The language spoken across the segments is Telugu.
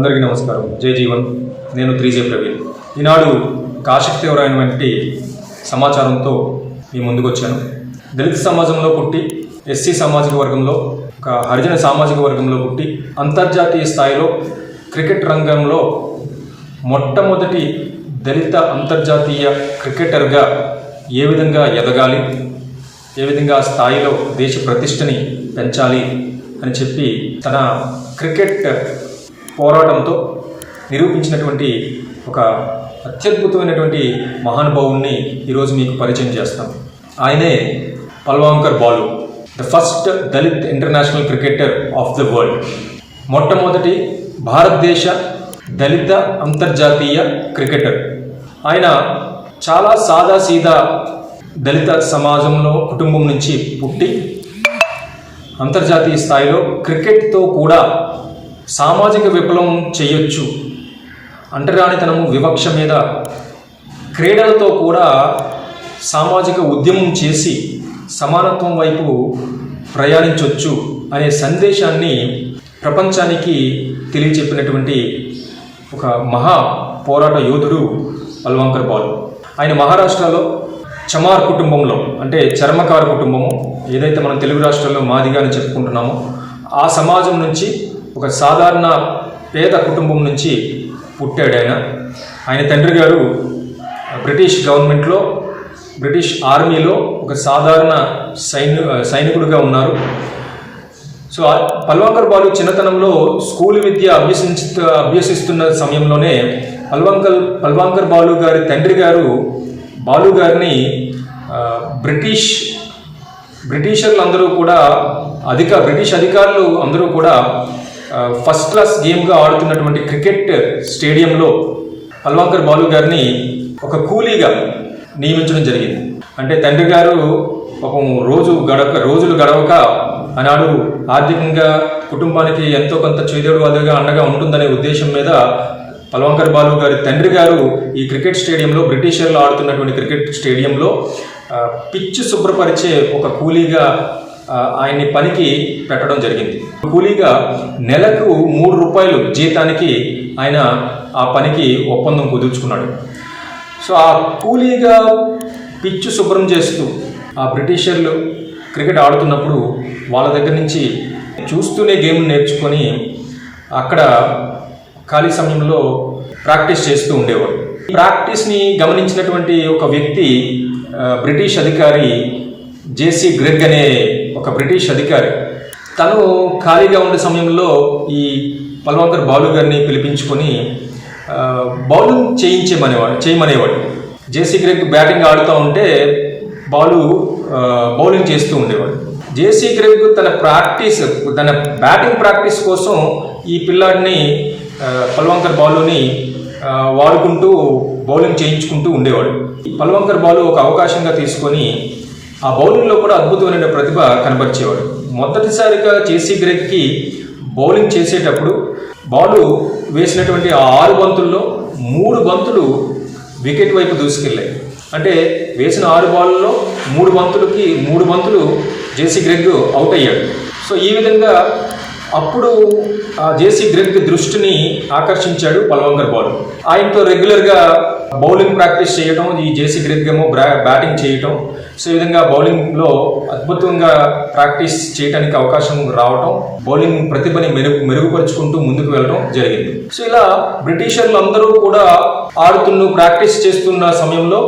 అందరికీ నమస్కారం. జై జీవన్. నేను త్రీజే ప్రవీణ్. ఈనాడు ఒక ఆసక్తికరమైనటువంటి సమాచారంతో మీ ముందుకు వచ్చాను దళిత సమాజంలో పుట్టి ఎస్సీ సామాజిక వర్గంలో ఒక హరిజన సామాజిక వర్గంలో పుట్టి అంతర్జాతీయ స్థాయిలో క్రికెట్ రంగంలో మొట్టమొదటి దళిత అంతర్జాతీయ క్రికెటర్గా ఏ విధంగా ఎదగాలి ఏ విధంగా స్థాయిలో దేశ ప్రతిష్టని పెంచాలి అని చెప్పి తన క్రికెట్ పోరాటంతో నిరూపించినటువంటి ఒక అత్యద్భుతమైనటువంటి మహానుభావుణ్ణి ఈరోజు మీకు పరిచయం చేస్తాం. ఆయనే Palwankar Baloo the first Dalit international cricketer of the world మొట్టమొదటి భారతదేశ దళిత అంతర్జాతీయ క్రికెటర్. ఆయన చాలా సాదాసీదా దళిత సమాజంలో కుటుంబం నుంచి పుట్టి అంతర్జాతీయ స్థాయిలో క్రికెట్తో కూడా సామాజిక విప్లవం చేయొచ్చు. అంటరానితనము వివక్ష మీద క్రీడలతో కూడా సామాజిక ఉద్యమం చేసి సమానత్వం వైపు ప్రయాణించవచ్చు అనే సందేశాన్ని ప్రపంచానికి తెలియచెప్పినటువంటి ఒక మహా పోరాట యోధుడు అల్వంకర్ బాలు ఆయన మహారాష్ట్రలో చమార్ కుటుంబంలో అంటే చర్మకారు కుటుంబము ఏదైతే మనం తెలుగు రాష్ట్రాల్లో మాదిగా అని చెప్పుకుంటున్నామో ఆ సమాజం నుంచి ఒక సాధారణ పేద కుటుంబం నుంచి పుట్టాడు ఆయన. ఆయన తండ్రి గారు బ్రిటిష్ గవర్నమెంట్లో బ్రిటిష్ ఆర్మీలో ఒక సాధారణ సైని సైనికుడిగా ఉన్నారు. సో పల్వంకర్ బాలు చిన్నతనంలో స్కూల్ విద్య అభ్యసించ అభ్యసిస్తున్న సమయంలోనే పల్వంకర్ పల్వాంకర్ బాలు గారి తండ్రి గారు బాలు గారిని బ్రిటిష్ బ్రిటిషర్లు అందరూ కూడా అధిక బ్రిటిష్ అధికారులు అందరూ కూడా ఫస్ట్ క్లాస్ గేమ్గా ఆడుతున్నటువంటి క్రికెట్ స్టేడియంలో పల్వాంకర్ బాలు గారిని ఒక కూలీగా నియమించడం జరిగింది. అంటే తండ్రి గారు పాపం రోజు గడక రోజులు గడవక ఆనాడు ఆర్థికంగా కుటుంబానికి ఎంతో కొంత చేదోడు అదుగా అండగా ఉంటుందనే ఉద్దేశం మీద పల్వంకర్ బాలు గారి తండ్రి గారు ఈ క్రికెట్ స్టేడియంలో బ్రిటిషర్లు ఆడుతున్నటువంటి క్రికెట్ స్టేడియంలో పిచ్చి శుభ్రపరిచే ఒక కూలీగా ఆయన్ని పనికి పెట్టడం జరిగింది. కూలీగా నెలకు మూడు రూపాయలు జీతానికి ఆయన ఆ పనికి ఒప్పందం కుదుర్చుకున్నాడు. సో ఆ కూలీగా పిచ్చు శుభ్రం చేస్తూ ఆ బ్రిటిషర్లు క్రికెట్ ఆడుతున్నప్పుడు వాళ్ళ దగ్గర నుంచి చూస్తూనే గేమ్ నేర్చుకొని అక్కడ ఖాళీ సమయంలో ప్రాక్టీస్ చేస్తూ ఉండేవాడు. ప్రాక్టీస్ని గమనించినటువంటి ఒక వ్యక్తి బ్రిటిష్ అధికారి జేసీ గ్రెగ్ అనే ఒక బ్రిటిష్ అధికారి. తను ఖాళీగా ఉండే సమయంలో ఈ పల్వంకర్ బాలు గారిని పిలిపించుకొని బౌలింగ్ చేయించేమనేవాడు చేయమనేవాడు. జేసీ గ్రెగ్ బ్యాటింగ్ ఆడుతూ ఉంటే బాలు బౌలింగ్ చేస్తూ ఉండేవాడు. జేసీ గ్రెగ్ తన ప్రాక్టీస్ తన బ్యాటింగ్ ప్రాక్టీస్ కోసం ఈ పిల్లాడిని పల్వంకర్ బాలుని వాడుకుంటూ బౌలింగ్ చేయించుకుంటూ ఉండేవాడు. ఈ పల్వంకర్ బాలు ఒక అవకాశంగా తీసుకొని ఆ బౌలింగ్లో కూడా అద్భుతమైన ప్రతిభ కనబరిచేవాడు. మొదటిసారిగా జేసీ గ్రెగ్కి బౌలింగ్ చేసేటప్పుడు బాలు వేసినటువంటి ఆ ఆరు బంతుల్లో మూడు బంతులు వికెట్ వైపు దూసుకెళ్ళాయి. అంటే వేసిన ఆరు బాల్లో మూడు బంతులకి మూడు బంతులు జేసీ గ్రెగ్ అవుట్ అయ్యాడు. సో ఈ విధంగా అప్పుడు ఆ జేసీ గ్రెగ్ దృష్టిని ఆకర్షించాడు పల్వంకర్ బాల్. ఆయనతో రెగ్యులర్గా బౌలింగ్ ప్రాక్టీస్ చేయటం ఈ జేసీ గ్రెగ్ ఏమో బ్రా బ్యాటింగ్ చేయటం సో ఈ విధంగా బౌలింగ్లో అద్భుతంగా ప్రాక్టీస్ చేయడానికి అవకాశం రావటం బౌలింగ్ ప్రతిభని మెరుగు మెరుగుపరుచుకుంటూ ముందుకు వెళ్ళడం జరిగింది. సో ఇలా బ్రిటిషర్లు అందరూ కూడా ఆడుతున్న ప్రాక్టీస్ చేస్తున్న సమయంలో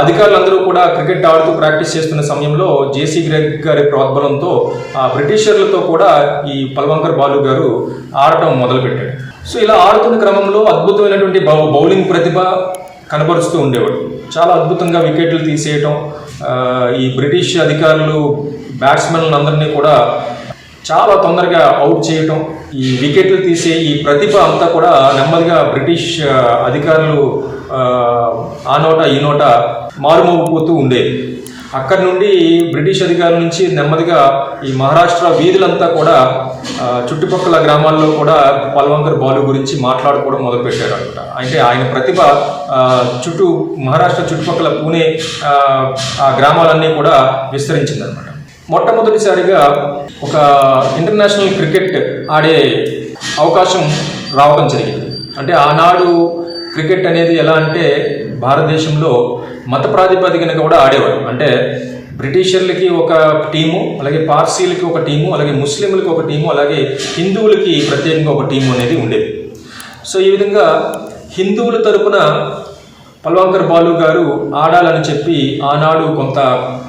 అధికారులందరూ కూడా క్రికెట్ ఆడుతూ ప్రాక్టీస్ చేస్తున్న సమయంలో జేసీ గ్రెగ్ గారి ప్రోద్బలంతో ఆ బ్రిటిషర్లతో కూడా ఈ పల్వంకర్ బాలు గారు ఆడటం మొదలుపెట్టాడు. సో ఇలా ఆడుతున్న క్రమంలో అద్భుతమైనటువంటి బౌ బౌలింగ్ ప్రతిభ కనబరుస్తూ ఉండేవాడు. చాలా అద్భుతంగా వికెట్లు తీసేయటం ఈ బ్రిటిష్ అధికారులు బ్యాట్స్మెన్లను అందరినీ కూడా చాలా తొందరగా అవుట్ చేయటం ఈ వికెట్లు తీసే ఈ ప్రతిభ అంతా కూడా నెమ్మదిగా బ్రిటిష్ అధికారులు ఆ, నోట ఈ నోట మారుమోగిపోతూ ఉండేది అక్కడి నుండి బ్రిటిష్ అధికారుల నుంచి నెమ్మదిగా ఈ మహారాష్ట్ర వీధులంతా కూడా చుట్టుపక్కల గ్రామాల్లో కూడా పల్వంకర్ బాలు గురించి మాట్లాడుకోవడం మొదలుపెట్టారు అనమాట అంటే ఆయన ప్రతిభ చుట్టూ మహారాష్ట్ర చుట్టుపక్కల పూణే ఆ, ఆ గ్రామాలన్నీ కూడా విస్తరించిందనమాట. మొట్టమొదటిసారిగా ఒక ఇంటర్నేషనల్ క్రికెట్ ఆడే అవకాశం రావడం జరిగింది. అంటే ఆనాడు క్రికెట్ అనేది ఎలా అంటే భారతదేశంలో మత ప్రాతిపదికన కూడా ఆడేవారు. అంటే బ్రిటిషర్లకి ఒక టీము అలాగే పార్సీలకి ఒక టీము అలాగే ముస్లింలకి ఒక టీము అలాగే హిందువులకి ప్రత్యేకంగా ఒక టీము అనేది ఉండేది. సో ఈ విధంగా హిందువుల తరపున పల్వాంకర్ బాలు గారు ఆడాలని చెప్పి ఆనాడు కొంత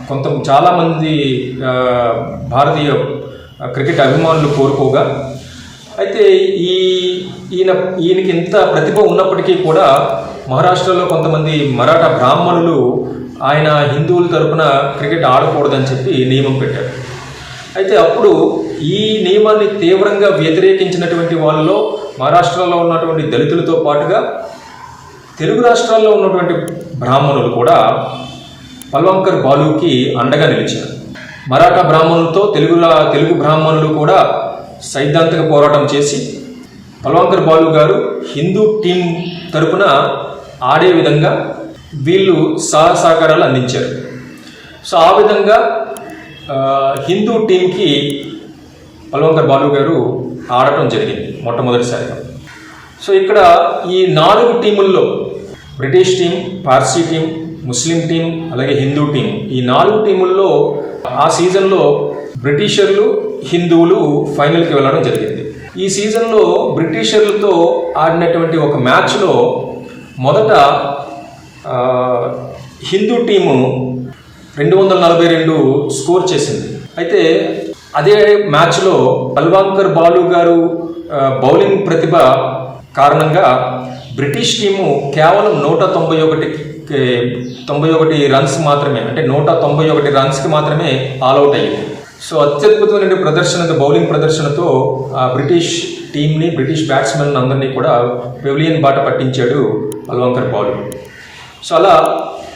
కొంత చాలామంది భారతీయ క్రికెట్ అభిమానులు కోరుకోగా. అయితే ఈ ఈయన ఈయనకి ఇంత ప్రతిభ ఉన్నప్పటికీ కూడా మహారాష్ట్రలో కొంతమంది మరాఠా బ్రాహ్మణులు ఆయన హిందువుల తరపున క్రికెట్ ఆడకూడదని చెప్పి నియమం పెట్టారు. అయితే అప్పుడు ఈ నియమాన్ని తీవ్రంగా వ్యతిరేకించినటువంటి వాళ్ళలో మహారాష్ట్రలో ఉన్నటువంటి దళితులతో పాటుగా తెలుగు రాష్ట్రాల్లో ఉన్నటువంటి బ్రాహ్మణులు కూడా పల్వంకర్ బాలుకి అండగా నిలిచారు. మరాఠా బ్రాహ్మణులతో తెలుగు తెలుగు బ్రాహ్మణులు కూడా సైద్ధాంతిక పోరాటం చేసి పల్వంకర్ బాలు గారు హిందూ టీం తరపున ఆడే విధంగా వీళ్ళు సహ సహకారాలు అందించారు. సో ఆ విధంగా హిందూ టీంకి పల్వంకర్ బాలు గారు ఆడటం జరిగింది మొట్టమొదటిసారిగా. సో ఇక్కడ ఈ నాలుగు టీముల్లో British team Parsi team Muslim team అలాగే హిందూ టీం ఈ నాలుగు టీముల్లో ఆ సీజన్లో బ్రిటిషర్లు హిందువులు ఫైనల్కి వెళ్ళడం జరిగింది. ఈ సీజన్లో బ్రిటిషర్లతో ఆడినటువంటి ఒక మ్యాచ్లో మొదట హిందూ టీము రెండు వందల నలభై రెండు స్కోర్ చేసింది. అయితే అదే మ్యాచ్లో బల్వాంకర్ బాలు గారు బౌలింగ్ ప్రతిభ కారణంగా బ్రిటిష్ టీము కేవలం నూట తొంభై ఒకటి తొంభై ఒకటి రన్స్ మాత్రమే అంటే నూట తొంభై ఒకటి రన్స్కి మాత్రమే ఆల్అవుట్ అయ్యింది. సో అత్యద్భుతమైన ప్రదర్శన బౌలింగ్ ప్రదర్శనతో ఆ బ్రిటిష్ టీంని బ్రిటిష్ బ్యాట్స్మెన్ అందరినీ కూడా పెవిలియన్ బాట పట్టించాడు అల్వంకర్ బాలు సో అలా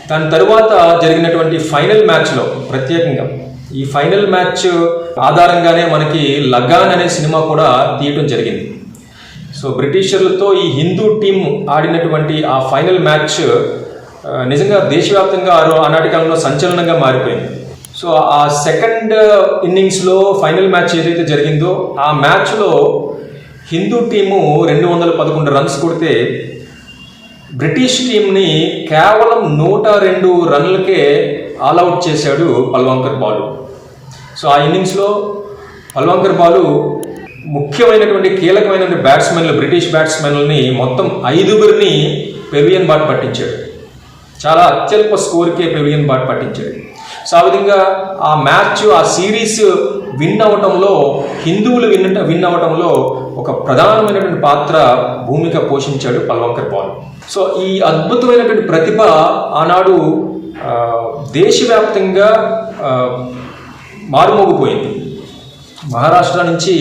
దాని తరువాత జరిగినటువంటి ఫైనల్ మ్యాచ్లో ప్రత్యేకంగా ఈ ఫైనల్ మ్యాచ్ ఆధారంగానే మనకి లగాన్ అనే సినిమా కూడా తీయటం జరిగింది. సో బ్రిటిషర్లతో ఈ హిందూ టీం ఆడినటువంటి ఆ ఫైనల్ మ్యాచ్ నిజంగా దేశవ్యాప్తంగా ఆనాటి కాలంలో సంచలనంగా మారిపోయింది. సో ఆ సెకండ్ ఇన్నింగ్స్లో ఫైనల్ మ్యాచ్ ఏదైతే జరిగిందో ఆ మ్యాచ్లో హిందూ టీము రెండు వందల పదకొండు రన్స్ కొడితే బ్రిటిష్ టీంని కేవలం నూట రెండు రన్లకే ఆల్అవుట్ చేశాడు పల్వంకర్ బాలు. సో ఆ ఇన్నింగ్స్లో పల్వంకర్ బాలు ముఖ్యమైనటువంటి కీలకమైనటువంటి బ్యాట్స్మెన్లు బ్రిటిష్ బ్యాట్స్మెన్లని మొత్తం ఐదుగురిని పెవియన్ బాట్ పట్టించాడు. చాలా అత్యల్ప స్కోర్కే పెవియన్ బాట్ పట్టించాడు. సో ఆ విధంగా ఆ మ్యాచ్ ఆ సిరీస్ విన్ అవటంలో హిందువులు విన్ విన్ అవటంలో ఒక ప్రధానమైనటువంటి పాత్ర భూమిక పోషించాడు పల్వంకర్ పాల్. సో ఈ అద్భుతమైనటువంటి ప్రతిభ ఆనాడు దేశవ్యాప్తంగా మారుమోగిపోయింది. మహారాష్ట్ర నుంచి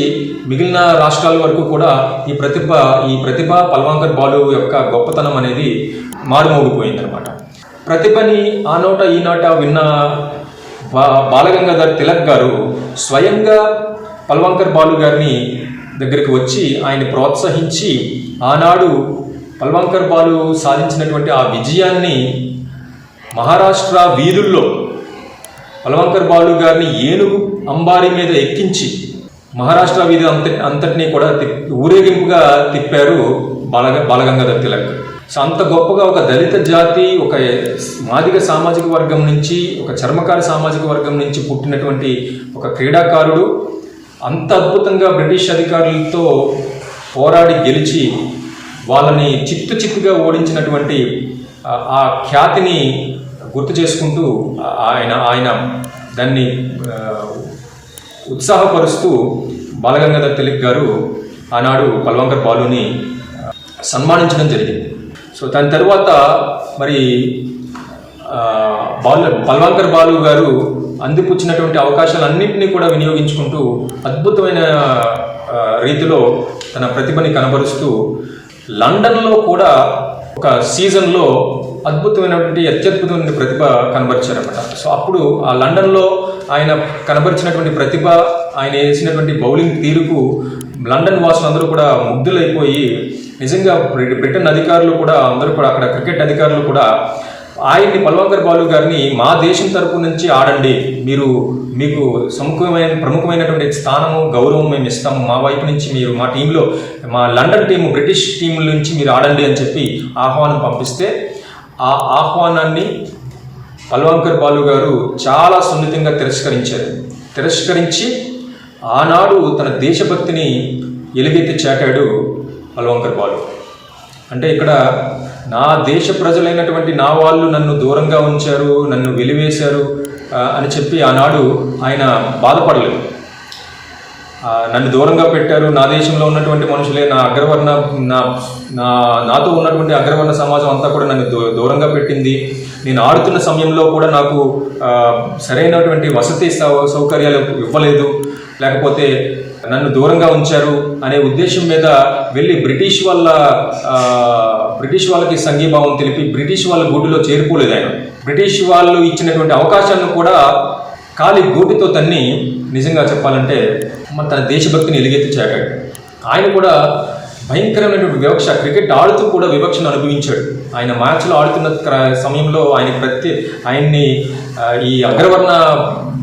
మిగిలిన రాష్ట్రాల వరకు కూడా ఈ ప్రతిభ ఈ ప్రతిభ పల్వాంకర్ బాలు యొక్క గొప్పతనం అనేది మారుమోగిపోయింది అనమాట ప్రతిభని ఆ నోట ఈ నోట విన్న బా బాలగంగాధర్ తిలక్ గారు స్వయంగా పల్వంకర్ బాలు గారిని దగ్గరికి వచ్చి ఆయన ప్రోత్సహించి ఆనాడు పల్వంకర్ బాలు సాధించినటువంటి ఆ విజయాన్ని మహారాష్ట్ర వీధుల్లో పలవంకర్ బాలు గారిని ఏనుగు అంబారి మీద ఎక్కించి మహారాష్ట్ర వీధి అంత అంతటినీ కూడా తిప్- ఊరేగింపుగా తిప్పారు బాలగ బాలగంగాధర్ తిలక్. సో అంత గొప్పగా ఒక దళిత జాతి ఒక మాదిగ సామాజిక వర్గం నుంచి ఒక చర్మకార సామాజిక వర్గం నుంచి పుట్టినటువంటి ఒక క్రీడాకారుడు అంత అద్భుతంగా బ్రిటిష్ అధికారులతో పోరాడి గెలిచి వాళ్ళని చిత్తు చిత్తుగా ఓడించినటువంటి ఆ- ఖ్యాతిని గుర్తు చేసుకుంటూ ఆయన ఆయన దాన్ని ఉత్సాహపరుస్తూ బాలగంగాధర్ తిలక్ గారు ఆనాడు పల్వంకర్ బాలుని సన్మానించడం జరిగింది. సో దాని తర్వాత మరి బాలు బల్వాంకర్ బాలు గారు అందిపుచ్చినటువంటి అవకాశాలన్నింటినీ కూడా వినియోగించుకుంటూ అద్భుతమైన రీతిలో తన ప్రతిభని కనబరుస్తూ లండన్లో కూడా ఒక సీజన్లో అద్భుతమైనటువంటి అత్యద్భుతమైన ప్రతిభ కనబరిచారన్నమాట. సో అప్పుడు ఆ లండన్లో ఆయన కనబరిచినటువంటి ప్రతిభ ఆయన వేసినటువంటి బౌలింగ్ తీరుకు లండన్ వాసులు అందరూ కూడా ముగ్ధులైపోయి నిజంగా బ్రిటన్ అధికారులు కూడా అందరూ కూడా అక్కడ క్రికెట్ అధికారులు కూడా ఆయన్ని పల్వంకర్ బాలు గారిని మా దేశం తరపు నుంచి ఆడండి. మీరు మీకు సముఖమైన ప్రముఖమైనటువంటి స్థానము గౌరవం మేము ఇస్తాము. మా వైపు నుంచి మీరు మా టీంలో మా లండన్ టీం బ్రిటిష్ టీం నుంచి మీరు ఆడండి అని చెప్పి ఆహ్వానం పంపిస్తే ఆ ఆహ్వానాన్ని పల్వంకర్ బాలు గారు చాలా సున్నితంగా తిరస్కరించారు. తిరస్కరించి ఆనాడు తన దేశభక్తిని ఎలుగెత్తి చాటాడు పల్వాంకర్ బాలు అంటే ఇక్కడ నా దేశ ప్రజలైనటువంటి నా వాళ్ళు నన్ను దూరంగా ఉంచారు నన్ను వెలివేశారు అని చెప్పి ఆనాడు ఆయన బాధపడలేదు. నన్ను దూరంగా పెట్టారు నా దేశంలో ఉన్నటువంటి మనుషులే నా అగ్రవర్ణ నా నా నాతో ఉన్నటువంటి అగ్రవర్ణ సమాజం అంతా కూడా నన్ను దూ- దూరంగా పెట్టింది. నేను ఆడుతున్న సమయంలో కూడా నాకు సరైనటువంటి వసతి సౌ- సౌకర్యాలు ఇవ్వలేదు. లేకపోతే నన్ను దూరంగా ఉంచారు అనే ఉద్దేశం మీద వెళ్ళి బ్రిటిష్ వాళ్ళ బ్రిటిష్ వాళ్ళకి సంఘీభావం తెలిపి బ్రిటిష్ వాళ్ళ గూటిలో చేరుకోలేదు ఆయన. బ్రిటిష్ వాళ్ళు ఇచ్చినటువంటి అవకాశాలను కూడా ఖాళీ గూటితో తన్ని నిజంగా చెప్పాలంటే మన తన దేశభక్తిని ఎలుగెత్తిచాడు ఆయన కూడా భయంకరమైనటువంటి వివక్ష. క్రికెట్ ఆడుతూ కూడా వివక్షను అనుభవించాడు. ఆయన మ్యాచ్లో ఆడుతున్న సమయంలో ఆయన ప్రతి ఆయన్ని ఈ అగ్రవర్ణ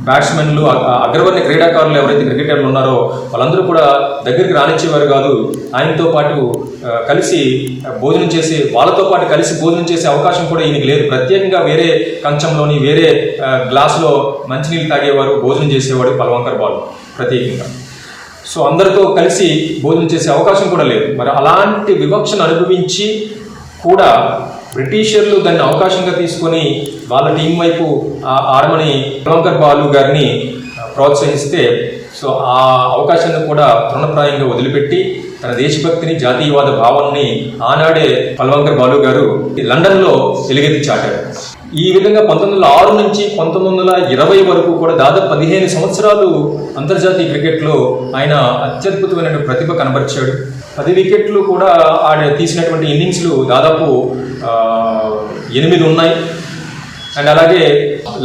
బ్యాట్స్మెన్లు అగ్రవర్ణ క్రీడాకారులు ఎవరైతే క్రికెటర్లు ఉన్నారో వాళ్ళందరూ కూడా దగ్గరికి రానిచ్చేవారు కాదు. ఆయనతో పాటు కలిసి భోజనం చేసి వాళ్ళతో పాటు కలిసి భోజనం చేసే అవకాశం కూడా ఈయనకి లేదు. ప్రత్యేకంగా వేరే కంచంలోని వేరే గ్లాసులో మంచినీళ్ళు తాగేవారు భోజనం చేసేవాడు పలవంకర్ బాల్. ప్రత్యేకంగా. సో అందరితో కలిసి భోజనం చేసే అవకాశం కూడా లేదు. మరి అలాంటి వివక్షను అనుభవించి కూడా బ్రిటిషర్లు దాన్ని అవకాశంగా తీసుకొని వాళ్ళ టీం వైపు ఆ- ఆడమని పల్వంకర్ బాలు గారిని ప్రోత్సహిస్తే సో ఆ అవకాశాన్ని కూడా తృణప్రాయంగా వదిలిపెట్టి తన దేశభక్తిని జాతీయవాద భావాన్ని ఆనాడే పల్వంకర్ బాలు గారు లండన్లో ఎలుగెత్తి చాటారు. ఈ విధంగా పంతొమ్మిది వందల ఆరు నుంచి పంతొమ్మిది వందల ఇరవై వరకు కూడా దాదాపు పదిహేను సంవత్సరాలు అంతర్జాతీయ క్రికెట్లో ఆయన అత్యద్భుతమైన ప్రతిభ కనబరిచాడు. పది వికెట్లు కూడా ఆడ తీసినటువంటి ఇన్నింగ్స్లు దాదాపు ఎనిమిది ఉన్నాయి. అండ్ అలాగే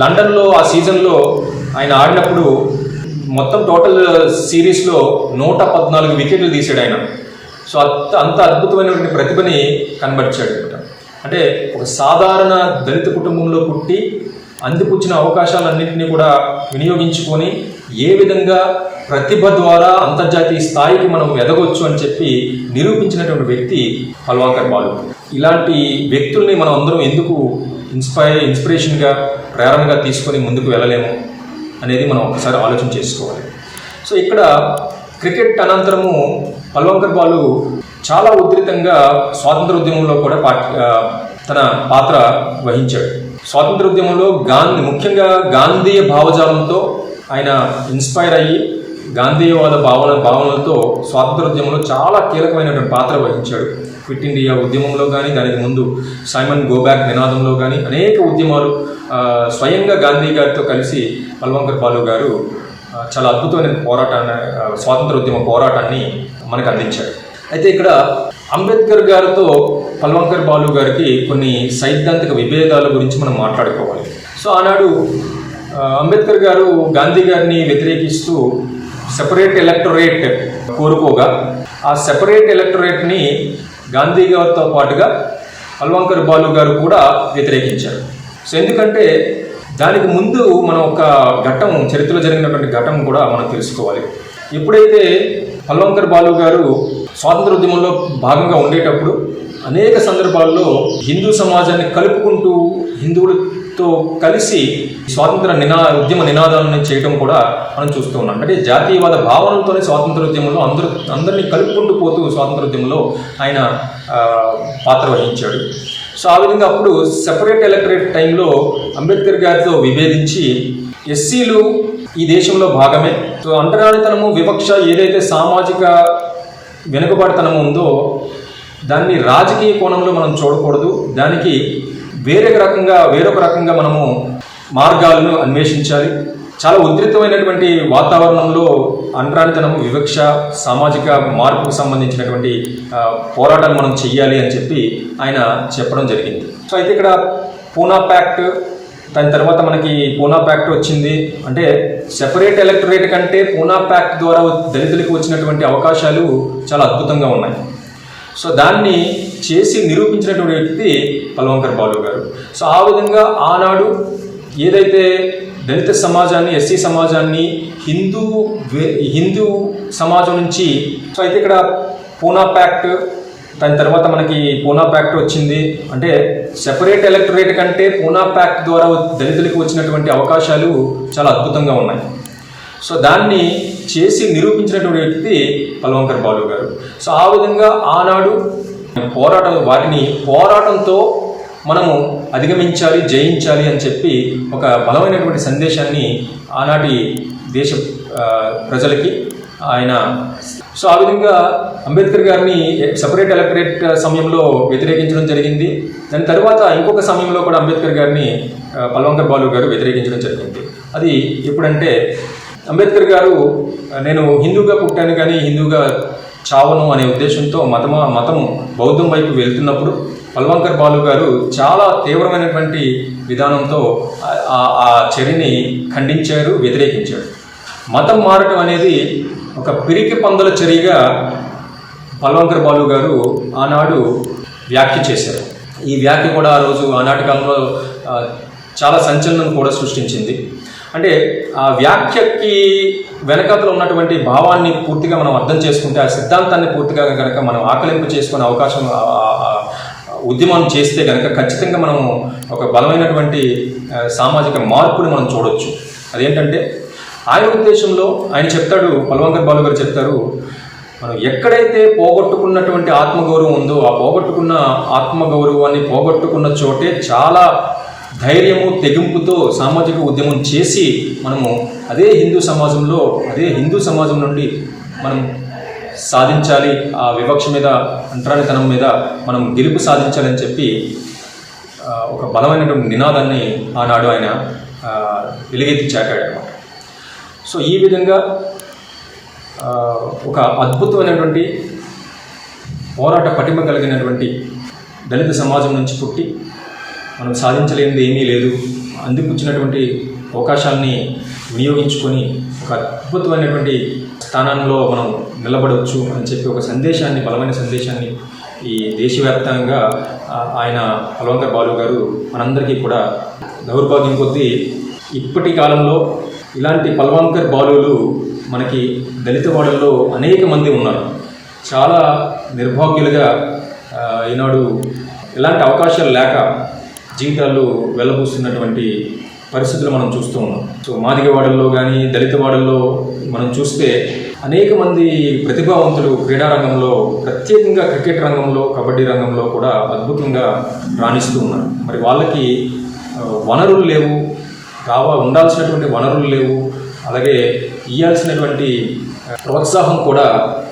లండన్లో ఆ సీజన్లో ఆయన ఆడినప్పుడు మొత్తం టోటల్ సిరీస్లో నూట పద్నాలుగు వికెట్లు తీసాడు ఆయన. సో అంత అంత అద్భుతమైనటువంటి ప్రతిభని కనబరిచాడు అనమాట. అంటే ఒక సాధారణ దళిత కుటుంబంలో పుట్టి అందిపుచ్చిన అవకాశాలన్నింటినీ కూడా వినియోగించుకొని ఏ విధంగా ప్రతిభ ద్వారా అంతర్జాతీయ స్థాయికి మనం ఎదగొచ్చు అని చెప్పి నిరూపించినటువంటి వ్యక్తి పల్వాంకర్ బాలు. ఇలాంటి వ్యక్తుల్ని మనం అందరం ఎందుకు ఇన్స్పైర్ ఇన్స్పిరేషన్గా ప్రేరణగా తీసుకొని ముందుకు వెళ్ళలేము అనేది మనం ఒకసారి ఆలోచన చేసుకోవాలి. సో ఇక్కడ క్రికెట్ అనంతరము పల్వంకర్ బాలు చాలా ఉధృతంగా స్వాతంత్ర ఉద్యమంలో కూడా తన పాత్ర వహించాడు. స్వాతంత్ర ఉద్యమంలో గాంధీ ముఖ్యంగా గాంధీయ భావజాలంతో ఆయన ఇన్స్పైర్ అయ్యి గాంధీయవాద భావన భావనలతో స్వాతంత్ర ఉద్యమంలో చాలా కీలకమైనటువంటి పాత్ర వహించాడు. క్విట్ ఇండియా ఉద్యమంలో కానీ దానికి ముందు సైమన్ గోబ్యాక్ నినాదంలో కానీ అనేక ఉద్యమాలు స్వయంగా గాంధీ గారితో కలిసి పల్వంకర్ బాలు గారు చాలా అద్భుతమైన పోరాటాన్ని ఆ, స్వాతంత్ర ఉద్యమ పోరాటాన్ని మనకు అందించాడు అయితే ఇక్కడ అంబేద్కర్ గారితో పల్వంకర్ బాలు గారికి కొన్ని సైద్ధాంతిక విభేదాల గురించి మనం మాట్లాడుకోవాలి. సో ఆనాడు అంబేద్కర్ గారు గాంధీ గారిని వ్యతిరేకిస్తూ సెపరేట్ ఎలక్టొరేట్ కోరుకోగా ఆ సెపరేట్ ఎలక్టొరేట్ని గాంధీ గారితో పాటుగా పల్వంకర్ బాలు గారు కూడా వ్యతిరేకించారు. సో ఎందుకంటే దానికి ముందు మనం ఒక ఘట్టం చరిత్రలో జరిగినటువంటి ఘట్టం కూడా మనం తెలుసుకోవాలి. ఎప్పుడైతే పల్వంకర్ బాలు గారు స్వాతంత్ర ఉద్యమంలో భాగంగా ఉండేటప్పుడు అనేక సందర్భాల్లో హిందూ సమాజాన్ని కలుపుకుంటూ హిందువులతో కలిసి స్వాతంత్ర నినా ఉద్యమ నినాదాలను చేయడం కూడా మనం చూస్తూ ఉన్నాం. అంటే జాతీయవాద భావనలతోనే స్వాతంత్ర ఉద్యమంలో అందరూ అందరినీ కలుపుకుంటూ పోతూ స్వాతంత్ర ఉద్యమంలో ఆయన పాత్ర వహించాడు. సో ఆ విధంగా అప్పుడు సెపరేట్ ఎలక్టరేట్ టైంలో అంబేద్కర్ గారితో విభేదించి ఎస్సీలు ఈ దేశంలో భాగమే. సో అంటరానితనము వివక్ష ఏదైతే సామాజిక వెనుకబడితనము ఉందో దాన్ని రాజకీయ కోణంలో మనం చూడకూడదు. దానికి వేరే రకంగా వేరొక రకంగా మనము మార్గాలను అన్వేషించాలి. చాలా ఉద్రితమైనటువంటి వాతావరణంలో అంటరానితనం వివక్ష సామాజిక మార్పుకు సంబంధించినటువంటి పోరాటాలు మనం చెయ్యాలి అని చెప్పి ఆయన చెప్పడం జరిగింది. సో అయితే ఇక్కడ పూనా ప్యాక్ట్ దాని తర్వాత మనకి పూనా ప్యాక్ట్ వచ్చింది. అంటే సెపరేట్ ఎలక్టరేట్ కంటే పూనా ప్యాక్ట్ ద్వారా దళితులకు వచ్చినటువంటి అవకాశాలు చాలా అద్భుతంగా ఉన్నాయి. సో దాన్ని చేసి నిరూపించినటువంటి వ్యక్తి పల్వంకర్ బాలు గారు. సో ఆ విధంగా ఆనాడు ఏదైతే దళిత సమాజాన్ని ఎస్సీ సమాజాన్ని హిందూ హిందూ సమాజం నుంచి సో అయితే ఇక్కడ పూనా ప్యాక్ట్ దాని తర్వాత మనకి పూనా ప్యాక్ట్ వచ్చింది. అంటే సెపరేట్ ఎలక్టరేట్ కంటే పూనా ప్యాక్ట్ ద్వారా దళితులకు వచ్చినటువంటి అవకాశాలు చాలా అద్భుతంగా ఉన్నాయి. సో దాన్ని చేసి నిరూపించినటువంటి వ్యక్తి పల్వంకర్ బాలు గారు. సో ఆ విధంగా ఆనాడు పోరాటం వాటిని పోరాటంతో మనము అధిగమించాలి జయించాలి అని చెప్పి ఒక బలమైనటువంటి సందేశాన్ని ఆనాటి దేశ ప్రజలకి ఆయన సో ఆ విధంగా అంబేద్కర్ గారిని సపరేట్ ఎలక్టరేట్ uh, సమయంలో వ్యతిరేకించడం జరిగింది. దాని తర్వాత ఇంకొక సమయంలో కూడా అంబేద్కర్ గారిని uh, పల్వంకర్ బాలు గారు వ్యతిరేకించడం జరిగింది. అది ఎప్పుడంటే అంబేద్కర్ గారు uh, నేను హిందూగా పుట్టాను కానీ హిందూగా చావను అనే ఉద్దేశంతో మతమ మతం బౌద్ధం వైపు వెళ్తున్నప్పుడు పల్వంకర్ బాలు గారు చాలా తీవ్రమైనటువంటి విధానంతో ఆ- ఆ చర్యని ఖండించారు వ్యతిరేకించారు. మతం మారటం అనేది ఒక పిరికి పందుల చర్యగా పల్వంకర్ బాలు గారు ఆనాడు వ్యాఖ్య చేశారు. ఈ వ్యాఖ్య కూడా ఆ రోజు ఆనాటి కాలంలో చాలా సంచలనం కూడా సృష్టించింది. అంటే ఆ వ్యాఖ్యకి వెనకతలో ఉన్నటువంటి భావాన్ని పూర్తిగా మనం అర్థం చేసుకుంటే ఆ సిద్ధాంతాన్ని పూర్తిగా కనుక మనం ఆకలింపు చేసుకునే అవకాశం ఉద్యమం చేస్తే కనుక ఖచ్చితంగా మనం ఒక బలమైనటువంటి సామాజిక మార్పుని మనం చూడొచ్చు. అదేంటంటే ఆయన ఉద్దేశంలో ఆయన చెప్తాడు పల్వంకర్ బాలు గారు చెప్తారు మనం ఎక్కడైతే పోగొట్టుకున్నటువంటి ఆత్మగౌరవం ఉందో ఆ పోగొట్టుకున్న ఆత్మగౌరవాన్ని పోగొట్టుకున్న చోటే చాలా ధైర్యము తెగింపుతో సామాజిక ఉద్యమం చేసి మనము అదే హిందూ సమాజంలో అదే హిందూ సమాజం నుండి మనం సాధించాలి ఆ వివక్ష మీద అంటరానితనం మీద మనం గెలుపు సాధించాలని చెప్పి ఒక బలమైనటువంటి నినాదాన్ని ఆనాడు ఆయన వెలుగెత్తి చాటాడు అనమాట సో ఈ విధంగా ఒక అద్భుతమైనటువంటి పోరాట పటిమ కలిగినటువంటి దళిత సమాజం నుంచి పుట్టి మనం సాధించలేనిది ఏమీ లేదు. అందిపుచ్చినటువంటి అవకాశాలని వినియోగించుకొని ఒక అద్భుతమైనటువంటి స్థానంలో మనం నిలబడవచ్చు అని చెప్పి ఒక సందేశాన్ని బలమైన సందేశాన్ని ఈ దేశవ్యాప్తంగా ఆయన పల్వంకర్ బాలు గారు మనందరికీ కూడా దౌర్భాగ్యం కొద్దీ ఇప్పటి కాలంలో ఇలాంటి పల్వాంకర్ బాలులు మనకి దళిత వాడల్లో అనేక మంది ఉన్నారు. చాలా నిర్భాగ్యులుగా ఈనాడు ఇలాంటి అవకాశాలు లేక జీవితాలు వెళ్ళబూస్తున్నటువంటి పరిస్థితులు మనం చూస్తూ ఉన్నాం. సో మాదిగవాడల్లో కానీ దళితవాడల్లో మనం చూస్తే అనేక మంది ప్రతిభావంతులు క్రీడా రంగంలో ప్రత్యేకంగా క్రికెట్ రంగంలో కబడ్డీ రంగంలో కూడా అద్భుతంగా రాణిస్తూ ఉన్నారు. మరి వాళ్ళకి వనరులు లేవు రావా ఉండాల్సినటువంటి వనరులు లేవు. అలాగే ఇవ్వాల్సినటువంటి ప్రోత్సాహం కూడా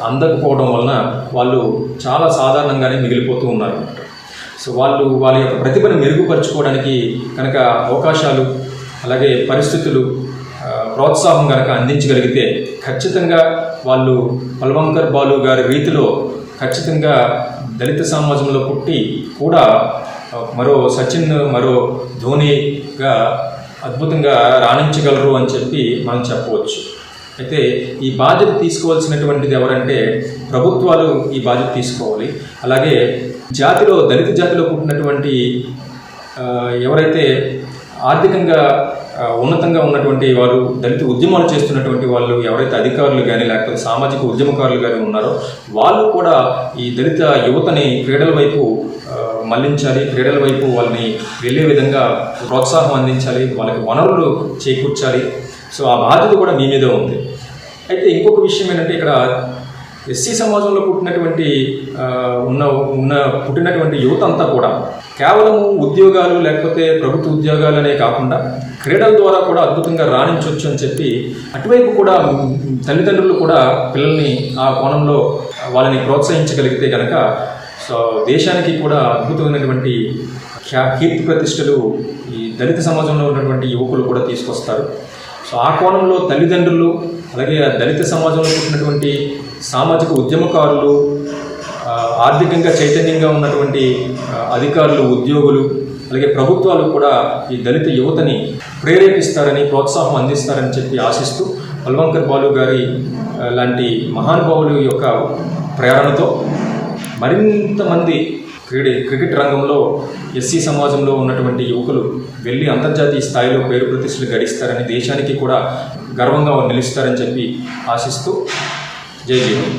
అందకపోవడం వలన వాళ్ళు చాలా సాధారణంగానే మిగిలిపోతూ ఉన్నారు. సో వాళ్ళు వాళ్ళ యొక్క ప్రతిభను మెరుగుపరుచుకోవడానికి కనుక అవకాశాలు అలాగే పరిస్థితులు ప్రోత్సాహం కనుక అందించగలిగితే ఖచ్చితంగా వాళ్ళు పల్వంకర్ బాలు గారి రీతిలో ఖచ్చితంగా దళిత సమాజంలో పుట్టి కూడా మరో సచిన్ మరో ధోనిగా అద్భుతంగా రాణించగలరు అని చెప్పి మనం చెప్పవచ్చు. అయితే ఈ బాధ్యత తీసుకోవాల్సినటువంటిది ఎవరంటే ప్రభుత్వాలు ఈ బాధ్యత తీసుకోవాలి. అలాగే జాతిలో దళిత జాతిలో పుట్టినటువంటి ఎవరైతే ఆర్థికంగా ఉన్నతంగా ఉన్నటువంటి వారు దళిత ఉద్యమాలు చేస్తున్నటువంటి వాళ్ళు ఎవరైతే అధికారులు కానీ లేకపోతే సామాజిక ఉద్యమకారులు కానీ ఉన్నారో వాళ్ళు కూడా ఈ దళిత యువతని క్రీడల వైపు మళ్ళించాలి క్రీడల వైపు వాళ్ళని వెళ్ళే విధంగా ప్రోత్సాహం అందించాలి వాళ్ళకి వనరులు చేకూర్చాలి. సో ఆ బాధ్యత కూడా మీ మీదే ఉంది. అయితే ఇంకొక విషయం ఏంటంటే ఇక్కడ ఎస్సీ సమాజంలో పుట్టినటువంటి ఉన్న ఉన్న పుట్టినటువంటి యువత అంతా కూడా కేవలం ఉద్యోగాలు లేకపోతే ప్రభుత్వ ఉద్యోగాలనే కాకుండా క్రీడల ద్వారా కూడా అద్భుతంగా రాణించవచ్చు అని చెప్పి అటువైపు కూడా తల్లిదండ్రులు కూడా పిల్లల్ని ఆ కోణంలో వాళ్ళని ప్రోత్సహించగలిగితే కనుక సో దేశానికి కూడా అద్భుతమైనటువంటి ఖ్యా- కీర్తి ప్రతిష్టలు ఈ దళిత సమాజంలో ఉన్నటువంటి యువకులు కూడా తీసుకొస్తారు. సో ఆ కోణంలో తల్లిదండ్రులు అలాగే ఆ దళిత సమాజంలో పుట్టినటువంటి సామాజిక ఉద్యమకారులు ఆర్థికంగా చైతన్యంగా ఉన్నటువంటి అధికారులు ఉద్యోగులు అలాగే ప్రభుత్వాలు కూడా ఈ దళిత యువతని ప్రేరేపిస్తారని ప్రోత్సాహం అందిస్తారని చెప్పి ఆశిస్తూ బల్వంకర్ బాలు గారి లాంటి మహానుభావులు యొక్క ప్రేరణతో మరింతమంది క్రీడ క్రికెట్ రంగంలో ఎస్సీ సమాజంలో ఉన్నటువంటి యువకులు వెళ్ళి అంతర్జాతీయ స్థాయిలో పేరు ప్రతిష్టలు గడిస్తారని దేశానికి కూడా గర్వంగా నిలుస్తారని చెప్పి ఆశిస్తూ జై జీవన్